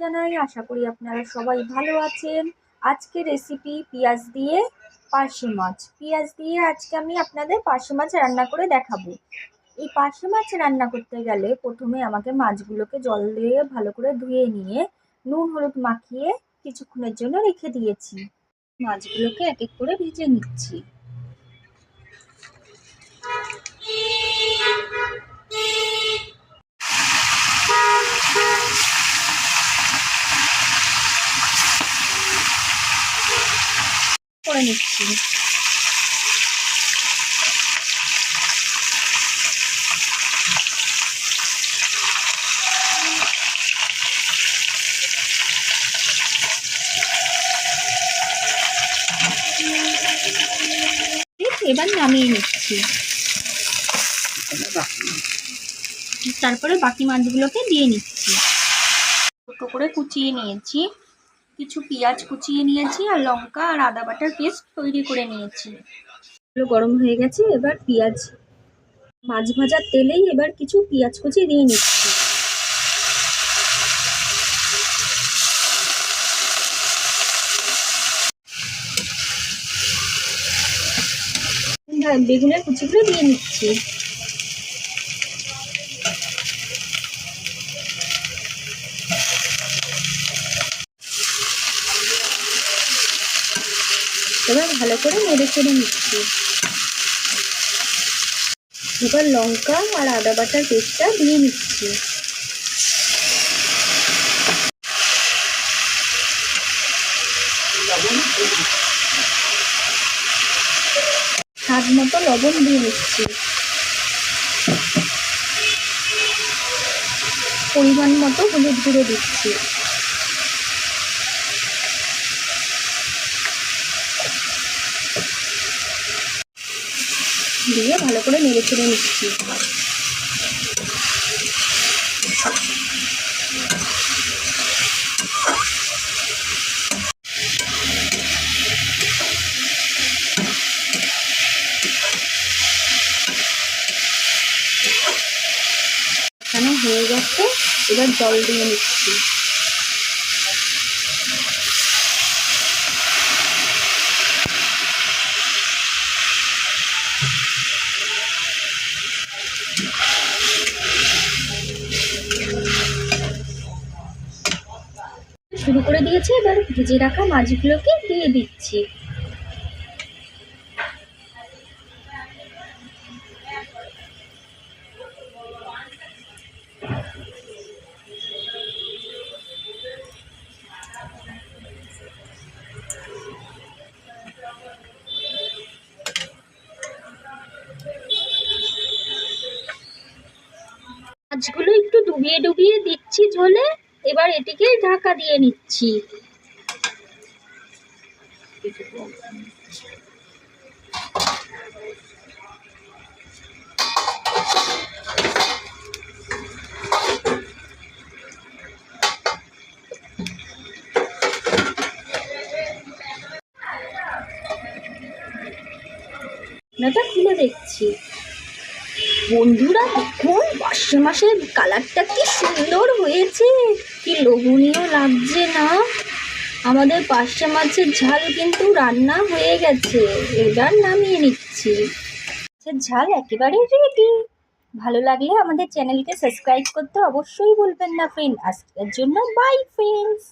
জানাই, আশা করি আপনারা সবাই ভালো আছেন। আজকে রেসিপি পেঁয়াজ দিয়ে পার্শে মাছ। পেঁয়াজ দিয়ে আজকে আমি আপনাদের পার্শে মাছ রান্না করে দেখাবো। এই পার্শে মাছ রান্না করতে গেলে প্রথমে আমাকে মাছগুলোকে জল দিয়ে ভালো করে ধুয়ে নিয়ে নুন, হলুদ মাখিয়ে কিছুক্ষণের জন্য রেখে দিয়েছি। মাছগুলোকে এক এক করে ভেজে নিচ্ছি। করে নিচ্ছি। এবার নামিয়ে নিচ্ছি। তারপরে বাকি মাছগুলোকে দিয়ে নিচ্ছি। করে কুচিয়ে নিয়েছি। কিছু পেঁয়াজ কুচিয়ে নিয়েছি আর লঙ্কা আর আদা বাটার পেস্ট তৈরি করে নিয়েছি। এগুলো গরম হয়ে গেছে, এবার পেঁয়াজ, মাছ ভাজার তেলেই এবার কিছু পেঁয়াজ কুচি দিয়ে নিচ্ছি। বেগুনের কুচিগুলো দিয়ে নিচ্ছি। এবার ভালো করে নেড়ে চেড়ে নিচ্ছি। এবার লঙ্কা আর আদা বাটার পেস্টটা দিয়ে নিচ্ছি। স্বাদ মতো লবণ দিয়ে নিচ্ছি। পরিমাণ মতো হলুদ গুঁড়ো দিচ্ছি। দিয়ে ভালো করে নেড়ে চেড়ে নিচ্ছি। হয়ে গেছে এবার জল দিয়ে নিচ্ছি। শুরু করে দিয়েছি এবার ভেজে রাখা মাছগুলোকে দিয়ে দিচ্ছি। মাছগুলো একটু ডুবিয়ে ডুবিয়ে দিচ্ছি ঝোলে। এবার এটিকে ঢাকা দিয়ে নিচ্ছি। খুলে দেখছি। বন্ধুরা দেখুন পার্শে মাসের কালারটা কি সুন্দর হয়েছে। কি লোভনীয় লাগছে না? আমাদের পার্শে মাছের ঝাল কিন্তু রান্না হয়ে গেছে। এবার নামিয়ে নিচ্ছি। ঝাল একেবারে রেডি ভালো লাগলে আমাদের চ্যানেলকে সাবস্ক্রাইব করতে অবশ্যই বলবেন না ফ্রেন্ড আজকের জন্য বাই ফ্রেন্ডস